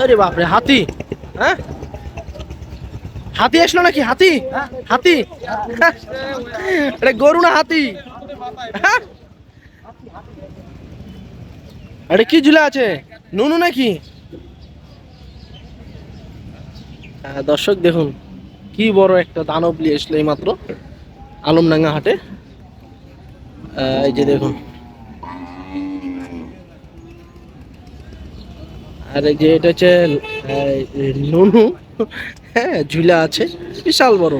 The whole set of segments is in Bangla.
আরে বাপরে, হাতি। হ্যাঁ? হাতি আসলো নাকি? হাতি? হাতি? গরু না হাতি? হ্যাঁ? এটা কি ঝুলে আছে? নুনু নাকি? দর্শক দেখুন, কি বড় একটা দানব নিয়ে এসলো এই মাত্র আলমডাঙ্গা হাটে। এই যে দেখুন। আর যে এটা হচ্ছে নুনু হ্যাঁ ঝুলা আছে, বিশাল বড়।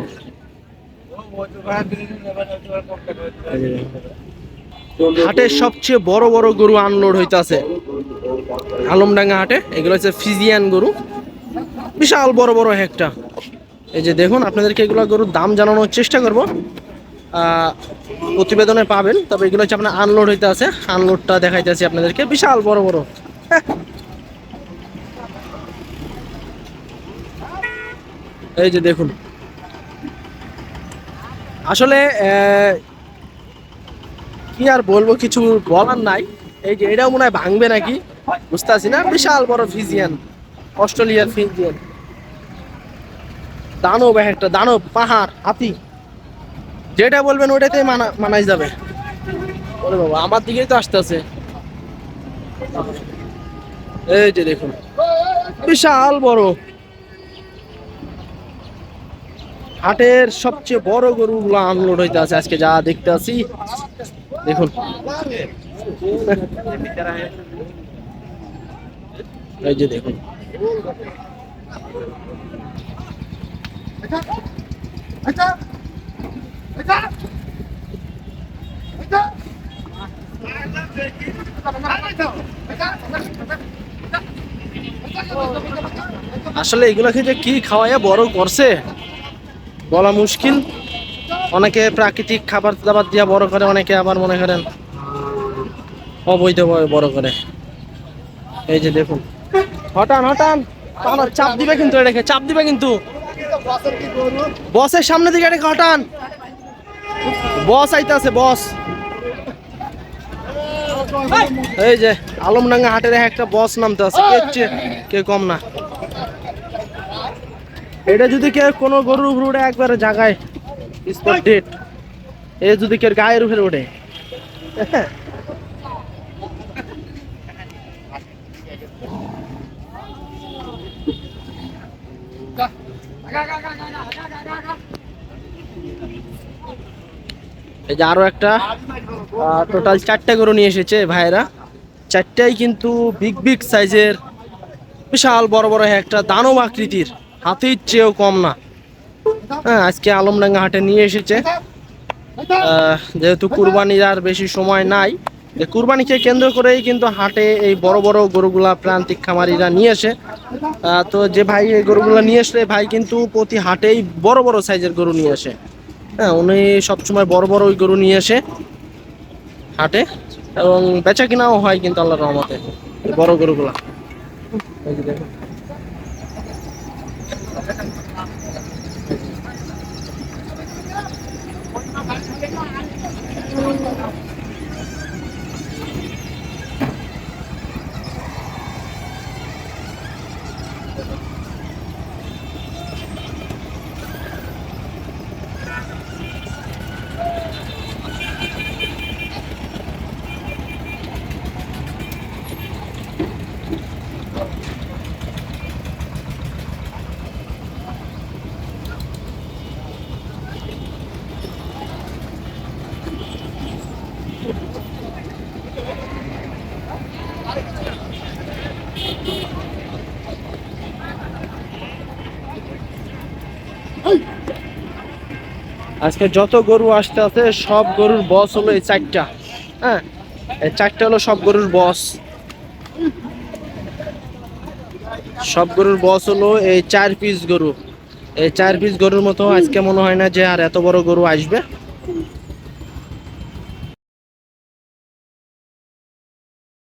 হাটের সবচেয়ে বড় বড় গরু আনলোড হইতাছে, আলমডাঙ্গা হাটে, এগুলো হচ্ছে ফিজিয়ান গরু। বিশাল বড় বড় একটা। এই যে দেখুন, আপনাদেরকে এগুলো গরুর দাম জানানোর চেষ্টা করব। প্রতিবেদনে পাবেন, তবে এগুলো হচ্ছে আপনার আনলোড হইতে আছে আনলোডটা দেখাইতেছি আপনাদেরকে। বিশাল বড় বড়। এই যে দেখুন। আসলে কি আর বলব, কিছু বলার নাই। এই যে এটাও মনে হয় ভাঙবে নাকি? বুঝতে না। বিশাল বড় ফিজিয়ান, অস্ট্রেলিয়ার ফিজিয়ান। দানব একটা, দানব, পাহাড়, হাতি। যেটা বলবেন ওইটাতে মানা, মানাই যাবে। ওরে বাবা, আমার দিকেই তো আসতেছে এই যে দেখুন, বিশাল বড়। হাটের সবচেয়ে বড় গরুগুলো আনলোড হইতে আছে আজকে যা দেখতে আছি দেখুন। এই যে দেখুন। আসলে এগুলাকে যে কি খাওয়াইয়া বড় করছে? বলা মুশকিল। অনেকে প্রাকৃতিক খাবার দাবার দিয়া বড় করে, অনেকে আবার মনে করেন অবৈধভাবে বড় করে। এই যে দেখুন। হঠান হঠান চাপ দিবে কিন্তু এটাকে, চাপ দিবে কিন্তু। বসের সামনে দিকে এটাকে হঠান বস আইতাছে, বস। এই যে, আলমডাঙ্গা হাটের একটা বস নামতে আছে। কে কম না। এটা যদি কেউ কোনো গরুর উপরে উঠে একবারে জাগায় স্পট ডেট এ যদি কেউ গায়ের উপরে ওঠে এই যে আরও একটা টোটাল চারটা গরু নিয়ে এসেছে ভাইয়েরা। চারটাই কিন্তু বিগ বিগ সাইজের বিশাল বড় বড় একটা দানব আকৃতির। হাতির চেয়েও কম না। হ্যাঁ আজকে আলমডাঙ্গা হাটে নিয়ে এসেছে। যেহেতু কুরবানির আর বেশি সময় নাই কুরবানিকে কেন্দ্র করেই কিন্তু হাটে এই বড় বড় গরুগুলা, প্রান্তিক খামারিরা নিয়ে আসে। তো যে ভাই এই গরুগুলা নিয়ে আসলে, ভাই কিন্তু প্রতি হাটেই বড় বড় সাইজের গরু নিয়ে আসে। হ্যাঁ উনি সবসময় বড় বড় ওই গরু নিয়ে আসে হাটে, এবং বেচা কিনাও হয় কিন্তু আল্লাহর রহমতে বড় গরুগুলা। এই আজকে যত গরু আসতে আছে সব গরুর বস হলো এই চারটা। হ্যাঁ? এই চারটা হলো সব গরুর বস সব গরুর বস হলো এই চার পিস গরু। এই চার পিস গরুর মতো আজকে মনে হয় না যে আর এত বড় গরু আসবে।